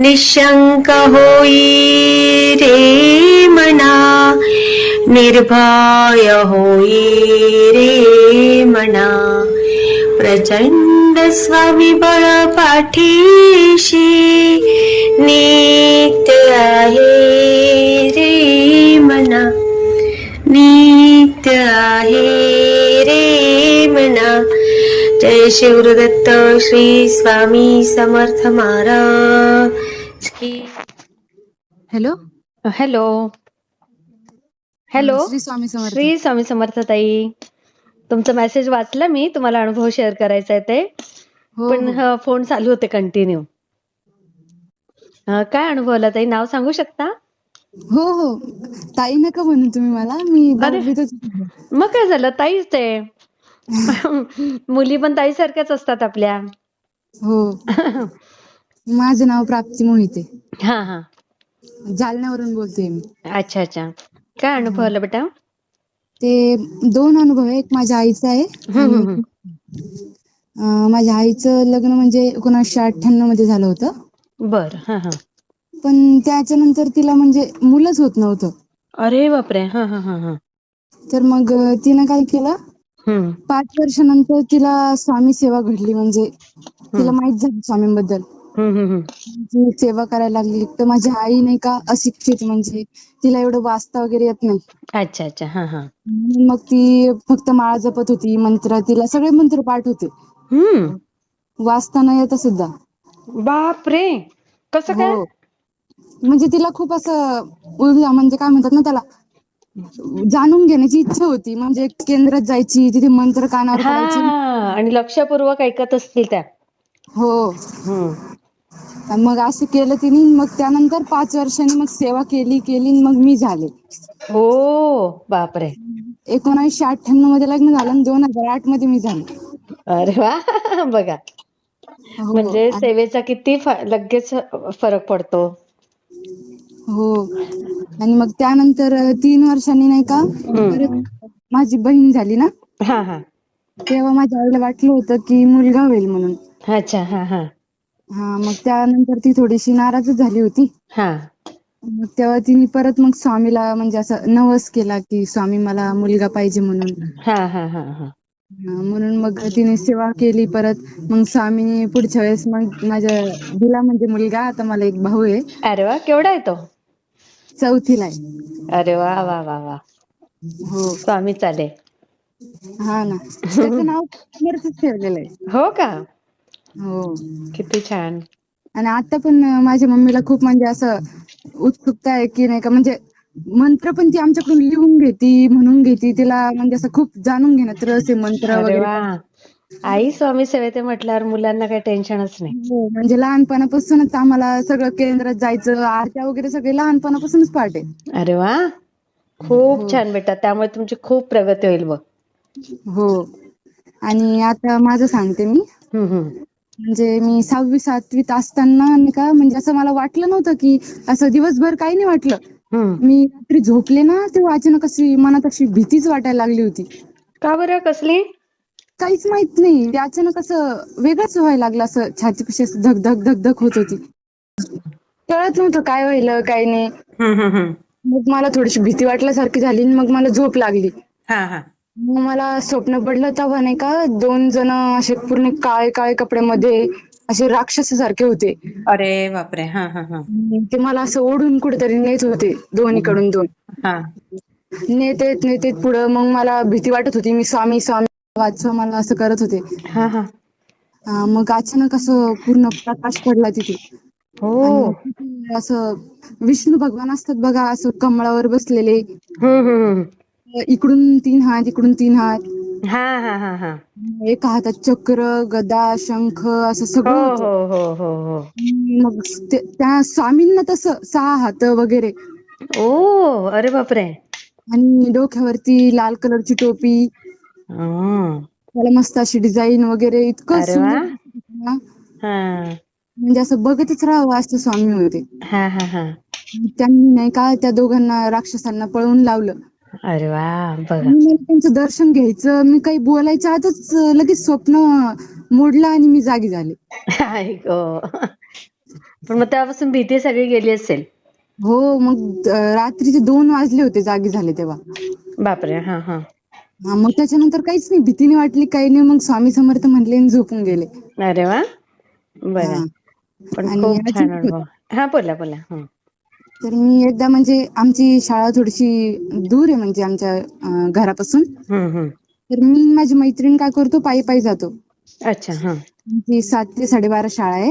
निशंक होई रे मना निर्भय होई रे मना। प्रचंड स्वामी बळ पाठी जय Shivdatt Shri Swami Samarth Maharaj hello hello hello Shri Swami Samarth. Shri Swami Samarth ताई. तुमचा मेसेज वाचला मी तुम्हाला अनुभव शेअर करायचा आहे ते. हो पण हो. ह, फोन चालू होते कंटिन्यू काय अनुभवला ताई? नाव सांगू शकता? हो हो. ताई नका म्हणून तुम्ही मला. मी. मग काय झालं? ताईच ते. मुली पण ताई सारख्याच असतात आपल्या. हो. माझं नाव प्राप्ती मोहिते हा हा. जालन्यावरून बोलते मी. अच्छा अच्छा. काय अनुभवलं बेटा? ते दोन अनुभव आहे एक माझ्या आईचा आहे. हम्म, हम्म, हम्म. अं, माझ्या आईचं लग्न म्हणजे एकोणीसशे अठ्ठ्याण्णवमध्ये झालं होतं. बर हा हा. पण त्याच्यानंतर तिला म्हणजे मुलंच होत नव्हतं. अरे बापरे हा हा हा हा. तर मग अं, तिनं काय केलं? पाच वर्षानंतर तिला स्वामी सेवा घडली म्हणजे तिला माहीत झालं स्वामींबद्दल. सेवा करायला लागली तर माझी आई नाही का अशिक्षित म्हणजे तिला एवढं वाचता वगैरे येत नाही. अच्छा अच्छा. हा हा. मग ती फक्त माळा जपत होती मंत्र तिला सगळे मंत्र पाठ होते. वाचता न येता सुद्धा. बापरे! कसं काय? हो. म्हणजे तिला खूप असं उरला म्हणजे काय म्हणतात ना त्याला जाणून घेण्याची इच्छा होती. म्हणजे केंद्रात जायची तिथे मंत्र कानावर हा पडायचे आणि लक्षपूर्वक ऐकत असतील त्या. हो. आणि मग असं केलं तिने मग त्यानंतर पाच वर्षांनी मग सेवा केली केली आणि मग मी झाले. हो बापरे. एकोणीसशे अठ्ठ्याण्णवमध्ये लग्न झालं आणि दोन हजार आठमध्ये मी झाले. अरे वा बघा. हो म्हणजे सेवेचा किती फ- लगेच फरक पडतो. हो. आणि मग त्यानंतर तीन वर्षांनी नाही का परत माझी बहीण झाली ना? हा हा. तेव्हा माझ्या आईला वाटलं होतं की मुलगा होईल म्हणून. अच्छा हा हा. हा मग त्यानंतर ती थोडीशी नाराजच झाली होती. हा. मग तेव्हा तिने परत मग स्वामीला म्हणजे असं नवस केला की स्वामी मला मुलगा पाहिजे म्हणून. हा हा हा हा. हा, म्हणून मग तिने सेवा केली परत. मग स्वामीने पुढच्या वेळेस मग माझ्या दिला म्हणजे मुलगा आता मला एक भाऊ आहे. अरे वा केवढा आहे तो? चौथीला आहे अरे वा वा वा वा. हो. स्वामी चाले. हा ना. त्याचं नाव समर्थच ठेवलेलं आहे. हो का? हो. किती छान. आणि आता पण माझ्या मम्मीला खूप म्हणजे असं उत्सुकता आहे की नाही का म्हणजे मंत्र पण ती आमच्याकडून लिहून घेती म्हणून घेती. तिला म्हणजे असं खूप जाणून घेण्यात रस आहे मंत्र अरे वगैरे. वा. आई स्वामी सेवेत म्हटल्यावर मुलांना काही टेन्शनच नाही. हो म्हणजे लहानपणापासूनच आम्हाला सगळं केंद्रात जायचं आरत्या वगैरे सगळे लहानपणापासूनच पाठ आहे. अरे वा! खूप छान बेटा त्यामुळे तुमची खूप प्रगती होईल बघ. हो. आणि आता माझं सांगते मी. हम्म हम्म. म्हणजे मी सहावी सातवीत असताना नाही का म्हणजे असं मला वाटलं नव्हतं की असं दिवसभर काही नाही वाटलं. हम्म. मी रात्री झोपले ना तेव्हा अचानक अशी मनात अशी भीतीच वाटायला लागली होती. का बरं? कसली? काहीच माहीत नाही. ते अचानक असं वेगळंच व्हायला लागलं. असं छाती कशी धक धक धक धक होत होती. कळत नव्हतं काय व्हायलं काय नाही. हम्म हम्म हम्म. मग मला थोडीशी भीती वाटल्यासारखी झाली आणि मग मला झोप लागली. हा हा. मग मला स्वप्न पडलं तेव्हा नाही का दोन जण असे पूर्ण काळे काळे कपड्यामध्ये असे राक्षसासारखे होते. अरे बापरे. हा हा हा. ते मला असं ओढून कुठेतरी नेत होते. दोन्हीकडून दोन. नेत नेत पुढं मग मला भीती वाटत होती. मी स्वामी स्वामी वाचवा मला असं करत होते. हा हा. हा, मग अचानक असं पूर्ण प्रकाश पडला तिथे. हो. आणि असं विष्णू भगवान असतात बघा असं कमळावर बसलेले. हम्म हम्म हम्म. इकडून तीन हात इकडून तीन हात. हा हा हा हा. एका हातात चक्र गदा शंख असं हो सगळं होतं. हो हो हो हो. मग ते- त्या स्वामींना तसं सहा हात वगैरे. ओ अरे बापरे. आणि डोक्यावरती लाल कलरची टोपी. त्याला मस्त अशी डिझाईन वगैरे इतकं अरे वा. सुंदर ना. हा. म्हणजे असं बघतच राहावं असं स्वामी होते. हा हा हा. त्यांनी नाही का त्या दोघांना राक्षसांना पळवून लावलं. अरे वा बघा. मला त्यांचं दर्शन घ्यायचं मी काही बोलायच्या आतच लगेच स्वप्न मोडलं आणि मी जागी झाले. पण मग तेव्हापासून भीती सगळी गेली असेल. हो मग अं, रात्रीचे दोन वाजले होते जागी झाले तेव्हा. बापरे हा हा, मग त्याच्यानंतर काहीच नाही. भीती नाही वाटली काही नाही. मग स्वामी समर्थ म्हणले आणि झोपून गेले. अरे वा. बरं. हा. पण खूप छान अनुभव. हा बोला बोला. तर मी एकदा म्हणजे आमची शाळा थोडीशी दूर आहे म्हणजे आमच्या घरापासून. तर मी माझी मैत्रीण काय करतो पायी पायी जातो. अच्छा हा. ती सात ते साडेबारा शाळा आहे.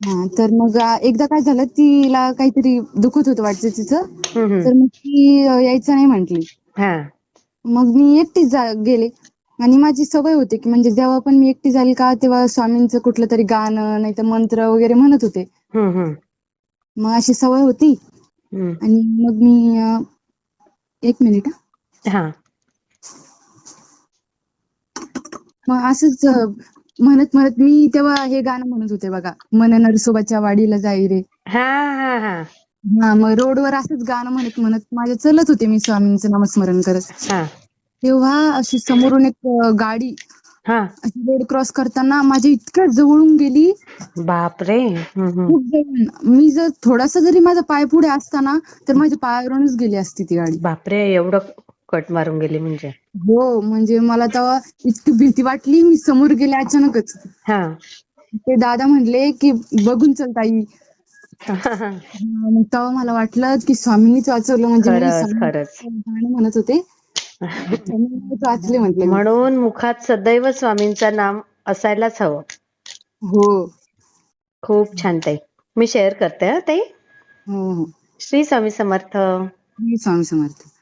हं, तर मग एकदा काय झालं तिला काहीतरी दुखत होतं वाटतं तिचं. तर मग ती यायचं नाही म्हंटली. मग मी एकटीच जा- गेले आणि माझी सवय होती की म्हणजे जेव्हा पण मी एकटी जाईल का तेव्हा स्वामींचं कुठलं तरी गाणं नाही तर मंत्र वगैरे म्हणत होते. मग अशी सवय होती. आणि मग मी अं, एक मिनिट हा. हा मग असंच अं, म्हणत म्हणत मी तेव्हा हे गाणं म्हणत होते बघा मन नरसोबाच्या वाडीला जाई रे हा हा हा हा मग रोडवर असंच गाणं म्हणत म्हणत माझ्या चलत होते मी स्वामींचं नामस्मरण करत. हा. तेव्हा अशी समोरून एक अं, गाडी हा. अशी रोड क्रॉस करताना माझ्या इतक्या जवळून गेली. बापरे. खूप जवळून. मी जर थोडासा जरी माझा पाय पुढे असता ना तर माझ्या पायावरूनच गेली असती ती गाडी. बापरे एवढं कट मारून गेली म्हणजे. हो म्हणजे मला तेव्हा इतकी भीती वाटली मी समोर गेले अचानकच. हा. ते दादा म्हणले की बघून चल ताई मग तेव्हा मला वाटलं की स्वामींनीच वाचवलं म्हणजे मी स्वामी- खरंच. गाणं म्हणत होते. स्वामींनीच वाचले म्हटले. मी. म्हणून मुखात सदैव स्वामींचं नाम असायलाच हवं. हो. खूप छान ताई. मी शेअर करते हा ताई. हो हो. श्री स्वामी समर्थ. मी स्वामी समर्थ.